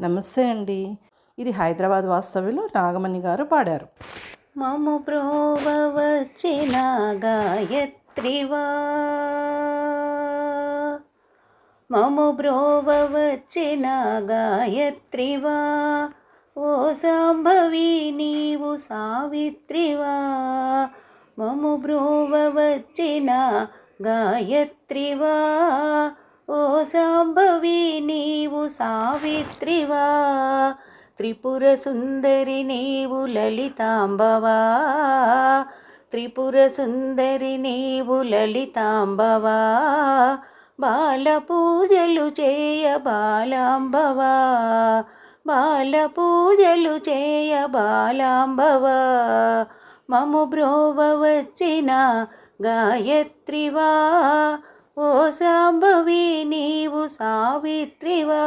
నమస్తే అండి. ఇది హైదరాబాద్ వాస్తవ్యులు నాగమణి గారు పాడారు. మము ప్రోవ వచ్చిన గాయత్రివా. మము బ్రోవ వచ్చిన గాయత్రివా. ఓ సాంభవి నీవు సావిత్రివా. మము బ్రోవ వచ్చిన గాయత్రివా. ఓ సాంభవి సావిత్రివా త్రిపుర సుందరి నీవు లలితాంబవా త్రిపుర సుందరి నీవు లలితాంబవా బాల పూజలు చేయ బాలాంబవా బాల పూజలు చేయ బాలాంబవా మము బ్రోవ వచ్చిన గాయత్రివా ఓ సాంబవి నీవు సావిత్రివా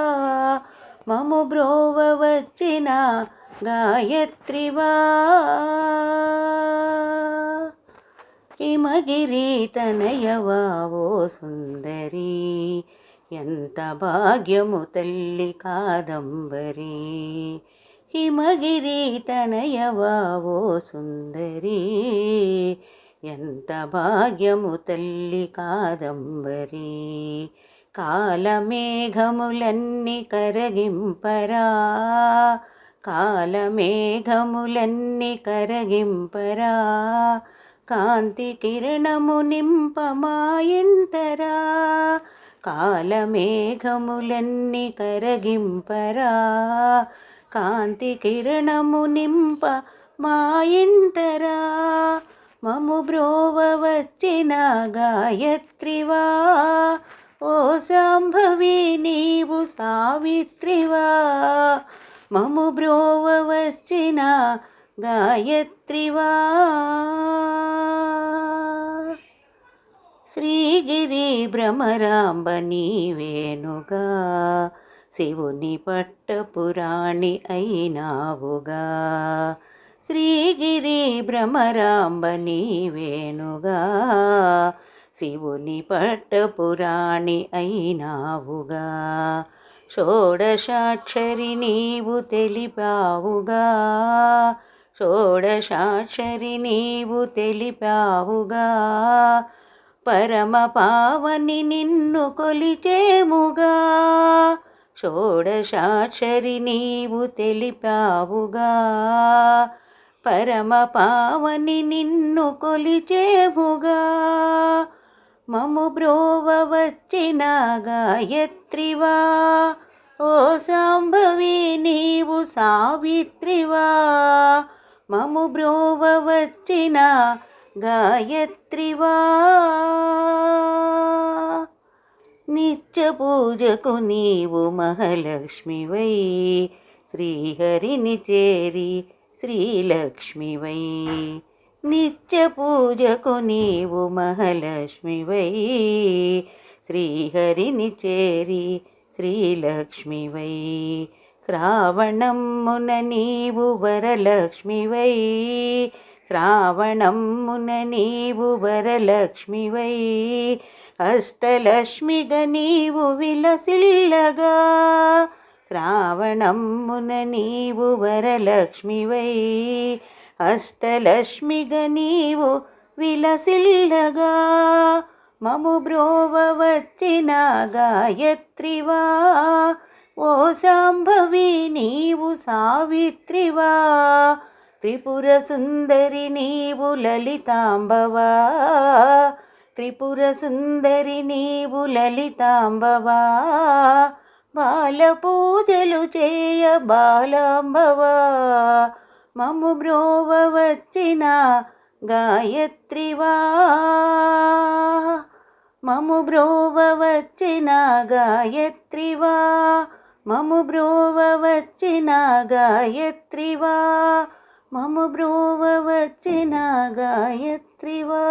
మము బ్రోవ వచ్చిన గాయత్రివా. హిమగిరి తనయవా ఓ సుందరి ఎంత భాగ్యము తల్లి కాదంబరి. హిమగిరి తనయవా ఓ సుందరి ఎంత భాగ్యము తల్లి కాదంబరి. కాలమేఘములన్నీ కరగింపరా. కాలమేఘములన్నీ కరగింపరా. కాంతి కిరణము నింపమాయింటరా. కాలమేఘములన్నీ కరగింపరా. కాంతి కిరణము నింప మాయింటరా మము బ్రోవ వచ్చిన గాయత్రివా. ఓ శాంభవి నీవు సావిత్రివా. మము బ్రోవ వచ్చిన గాయత్రివా. శ్రీగిరి భ్రమరాంబ నీవేనుగా శివుని పట్టపురాణి అయినావుగా. శ్రీగిరి భ్రమరాంబ నీవేనుగా శివుని పట్టపురాణి అయినావుగా. షోడశాక్షరి నీవు తెలిపావుగా షోడశాక్షరి నీవు తెలిపావుగా. పరమ పావని నిన్ను కొలిచేముగా షోడశాక్షరి నీవు తెలిపావుగా. పరమ పావని నిన్ను కొలిచేముగా మము బ్రోవ వచ్చిన గాయత్రివా. ఓ సాంభవి నీవు సావిత్రివా. మము బ్రోవ వచ్చిన గాయత్రివా. నిత్య పూజకు నీవు మహాలక్ష్మివై. శ్రీహరిని చేరి శ్రీలక్ష్మివై నిత్య పూజకు నీవు మహాలక్ష్మివై శ్రీహరిని చేరి శ్రీలక్ష్మివై శ్రావణమున నీవు వరలక్ష్మివై శ్రావణమున నీవు వరలక్ష్మివై అష్టలక్ష్మిగ నీవు విలసిల్లగా. శ్రావణమున నీవు వరలక్ష్మివై అష్టలక్ష్మిగ నీవు విలసిల్లగా మము బ్రోవ వచ్చిన గాయత్రివా ఓ సాంభవి నీవు సావిత్రివా త్రిపుర సుందరి నీవు లలితాంబవా త్రిపుర సుందరి నీవు లలితాంబవా బాల పూజలు చేయ బాలాంబవ. మము బ్రోవ వచ్చిన గాయత్రివా. మము బ్రోవ వచ్చిన గాయత్రివా. మము బ్రోవ వచ్చిన గాయత్రివా. మము బ్రోవ వచ్చిన గాయత్రివా.